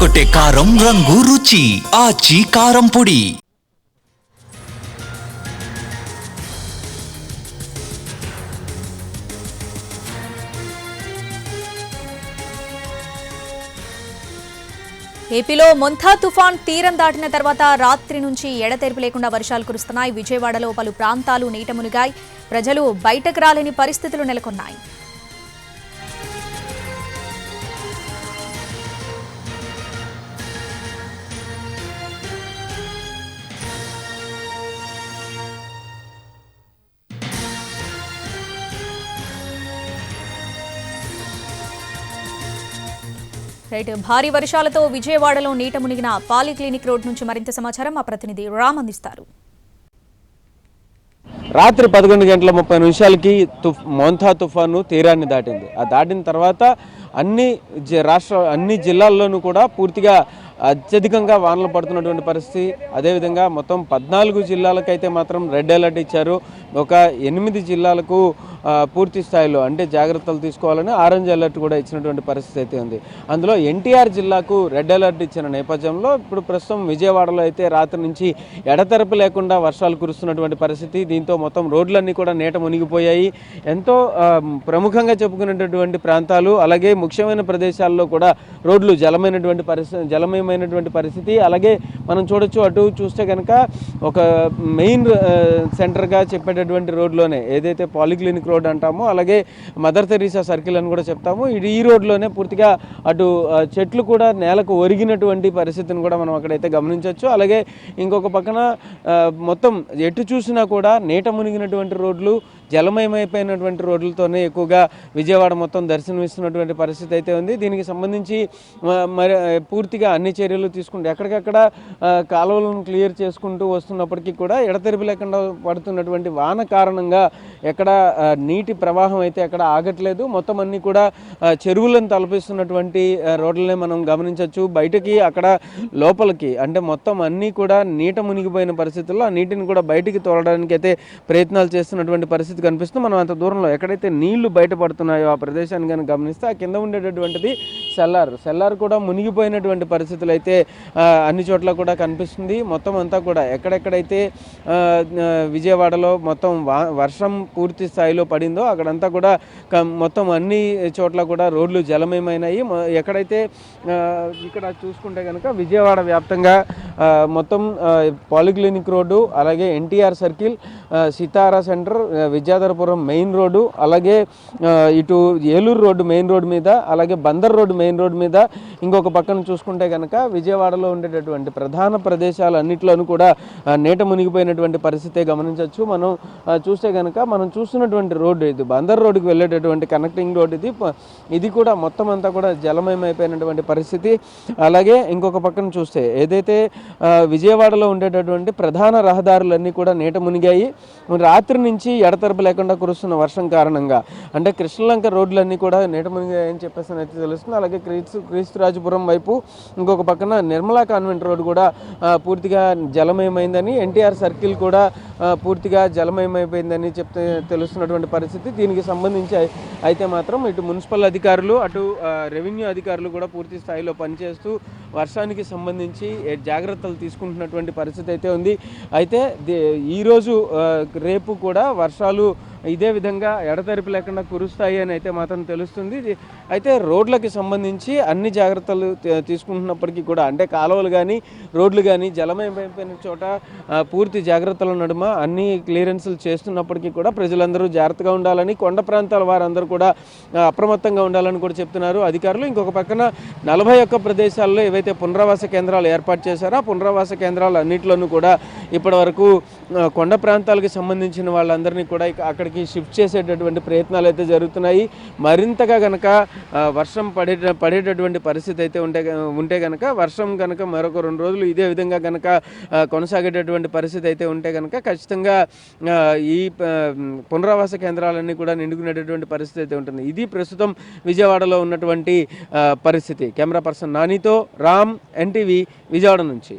కొట్టే కారం రంగు రుచి ఆచి కారం పొడి. ఏపీలో మొంథా తుఫాన్ తీరం దాటిన తర్వాత రాత్రి నుంచి ఎడతెరిపి లేకుండా వర్షాలు కురుస్తున్నాయి. విజయవాడలో పలు ప్రాంతాలు నీటమునిగాయి ప్రజలు బయటకు రాలేని పరిస్థితులు నెలకొన్నాయి. రైట్. భారీ వర్షాలతో విజయవాడలో నీట మునిగిన పాలిక్లినిక్ రోడ్ నుంచి మరింత సమాచారం మా ప్రతినిధి రామ్ అందిస్తారు. రాత్రి పదకొండు గంటల ముప్పై నిమిషాలకి తుఫ్ మోంథా తుఫాను తీరాన్ని దాటింది. ఆ దాటిన తర్వాత అన్ని జి- రాష్ట్ర అన్ని జిల్లాల్లోనూ కూడా పూర్తిగా అత్యధికంగా వానలు పడుతున్నటువంటి పరిస్థితి. అదేవిధంగా మొత్తం పద్నాలుగు జిల్లాలకైతే మాత్రం రెడ్ అలర్ట్ ఇచ్చారు. ఒక ఎనిమిది జిల్లాలకు పూర్తి స్థాయిలో అంటే జాగ్రత్తలు తీసుకోవాలని ఆరెంజ్ అలర్ట్ కూడా ఇచ్చినటువంటి పరిస్థితి అయితే ఉంది. అందులో ఎన్టీఆర్ జిల్లాకు రెడ్ అలర్ట్ ఇచ్చిన నేపథ్యంలో ఇప్పుడు ప్రస్తుతం విజయవాడలో అయితే రాత్రి నుంచి ఎడతెరపు లేకుండా వర్షాలు కురుస్తున్నటువంటి పరిస్థితి. దీంతో మొత్తం రోడ్లన్నీ కూడా నీట మునిగిపోయాయి. ఎంతో ప్రముఖంగా చెప్పుకునేటటువంటి ప్రాంతాలు అలాగే ముఖ్యమైన ప్రదేశాల్లో కూడా రోడ్లు జలమైనటువంటి పరిస్థితి జలమయమైనటువంటి పరిస్థితి. అలాగే మనం చూడొచ్చు అటు చూస్తే కనుక ఒక మెయిన్ సెంటర్గా చెప్పేటటువంటి రోడ్లోనే ఏదైతే పాలిక్లినిక్ రోడ్ అంటాము. అలాగే మదర్ తెరీసా సర్కిల్ అని కూడా చెప్తాము. ఇది ఈ రోడ్లోనే పూర్తిగా అటు చెట్లు కూడా నేలకు ఒరిగినటువంటి పరిస్థితిని కూడా మనం అక్కడైతే గమనించవచ్చు అలాగే ఇంకొక పక్కన మొత్తం ఎటు చూసినా కూడా నీట మునిగినటువంటి రోడ్లు జలమయమైపోయినటువంటి రోడ్లతోనే ఎక్కువగా విజయవాడ మొత్తం దర్శనమిస్తున్నటువంటి పరిస్థితి అయితే ఉంది. దీనికి సంబంధించి మరి పూర్తిగా అన్ని చర్యలు తీసుకుంటూ ఎక్కడికక్కడ కాలువలను క్లియర్ చేసుకుంటూ వస్తున్నప్పటికీ కూడా ఎడతెరిపి లేకుండా పడుతున్నటువంటి వాన కారణంగా ఎక్కడ నీటి ప్రవాహం అయితే ఎక్కడ ఆగట్లేదు. మొత్తం అన్నీ కూడా చెరువులను తలపిస్తున్నటువంటి రోడ్లనే మనం గమనించవచ్చు బయటకి అక్కడ లోపలికి అంటే మొత్తం అన్నీ కూడా నీట మునిగిపోయిన పరిస్థితుల్లో ఆ నీటిని కూడా బయటికి తోలడానికి అయితే ప్రయత్నాలు చేస్తున్నటువంటి పరిస్థితి కనిపిస్తుంది. మనం అంత దూరంలో ఎక్కడైతే నీళ్ళు బయటపడుతున్నాయో ఆ ప్రదేశాన్ని కనుక గమనిస్తే ఆ కింద ఉండేటటువంటిది సెల్లార్. సెల్లార్ కూడా మునిగిపోయినటువంటి పరిస్థితులు అయితే అన్ని చోట్ల కూడా కనిపిస్తుంది. మొత్తం అంతా కూడా ఎక్కడెక్కడైతే విజయవాడలో మొత్తం వర్షం పూర్తి స్థాయిలో పడిందో అక్కడంతా కూడా కం- మొత్తం అన్ని చోట్ల కూడా రోడ్లు జలమయమైనాయి. ఎక్కడైతే ఇక్కడ చూసుకుంటే కనుక విజయవాడ వ్యాప్తంగా మొత్తం పాలిక్లినిక్ రోడ్డు అలాగే NTR circle Sitara centre Vidyadharapuram main road అలాగే ఇటు ఏలూరు రోడ్డు మెయిన్ రోడ్డు మీద అలాగే బందర్ రోడ్డు మెయిన్ రోడ్డు మీద ఇంకొక పక్కన చూసుకుంటే కనుక విజయవాడలో ఉండేటటువంటి ప్రధాన ప్రదేశాలన్నిట్లోనూ కూడా నీట మునిగిపోయినటువంటి పరిస్థితే గమనించవచ్చు. మనం చూస్తే కనుక మనం చూస్తున్నటువంటి రోడ్డు ఇది. బందర్ రోడ్డుకి వెళ్ళేటటువంటి కనెక్టింగ్ రోడ్ ఇది. ఇది కూడా మొత్తం అంతా కూడా జలమయమైపోయినటువంటి పరిస్థితి. అలాగే ఇంకొక పక్కన చూస్తే ఏదైతే విజయవాడలో ఉండేటటువంటి ప్రధాన రహదారులన్నీ కూడా నీట మునిగాయి. రాత్రి నుంచి ఎడతెరపు లేకుండా కురుస్తున్న వర్షం కారణంగా. అంటే కృష్ణలంక రోడ్లన్నీ కూడా నీట మునిగాయని చెప్పేసి అయితే తెలుస్తుంది. అలాగే క్రీస్తు క్రీస్తురాజపురం వైపు ఇంకొక పక్కన నిర్మలా కాన్వెంట్ రోడ్ కూడా పూర్తిగా జలమయమైందని ఎన్టీఆర్ సర్కిల్ కూడా పూర్తిగా జలమయమైపోయిందని చెప్తే తెలుస్తున్నటువంటి పరిస్థితి. దీనికి సంబంధించి అయితే మాత్రం ఇటు మున్సిపల్ అధికారులు అటు రెవెన్యూ అధికారులు కూడా పూర్తి స్థాయిలో పనిచేస్తూ వర్షానికి సంబంధించి జాగ్రత్తలు తీసుకుంటున్నటువంటి పరిస్థితి అయితే ఉంది. అయితే ఈరోజు రేపు కూడా వర్షాలు ఇదే విధంగా ఎడతెరిపి లేకుండా కురుస్తాయి అని అయితే మాత్రం తెలుస్తుంది. అయితే రోడ్లకి సంబంధించి అన్ని జాగ్రత్తలు తీసుకుంటున్నప్పటికీ కూడా అంటే కాలువలు కానీ రోడ్లు కానీ జలమయమైపోయిన చోట పూర్తి జాగ్రత్తల నడుమ అన్ని క్లియరెన్సులు చేస్తున్నప్పటికీ కూడా ప్రజలందరూ జాగ్రత్తగా ఉండాలని కొండ ప్రాంతాల వారందరూ కూడా అప్రమత్తంగా ఉండాలని కూడా చెప్తున్నారు. అధికారులు ఇంకొక పక్కన నలభై ఒక్క ప్రదేశాల్లో ఏవైతే పునరావాస కేంద్రాలు ఏర్పాటు చేశారో ఆ పునరావాస కేంద్రాలు అన్నింటిలోనూ కూడా ఇప్పటి వరకు కొండ ప్రాంతాలకు సంబంధించిన వాళ్ళందరినీ కూడా అక్కడ అక్కడికి షిఫ్ట్ చేసేటటువంటి ప్రయత్నాలు అయితే జరుగుతున్నాయి. మరింతగా కనుక వర్షం పడే పడేటటువంటి పరిస్థితి అయితే ఉంటే ఉంటే కనుక వర్షం కనుక మరొక రెండు రోజులు ఇదే విధంగా కనుక కొనసాగేటటువంటి పరిస్థితి అయితే ఉంటే కనుక ఖచ్చితంగా ఈ పునరావాస కేంద్రాలన్నీ కూడా నిండుకునేటటువంటి పరిస్థితి అయితే ఉంటుంది. ఇది ప్రస్తుతం విజయవాడలో ఉన్నటువంటి పరిస్థితి. కెమెరా పర్సన్ నానితో రామ్ ఎన్టీవీ విజయవాడ నుంచి.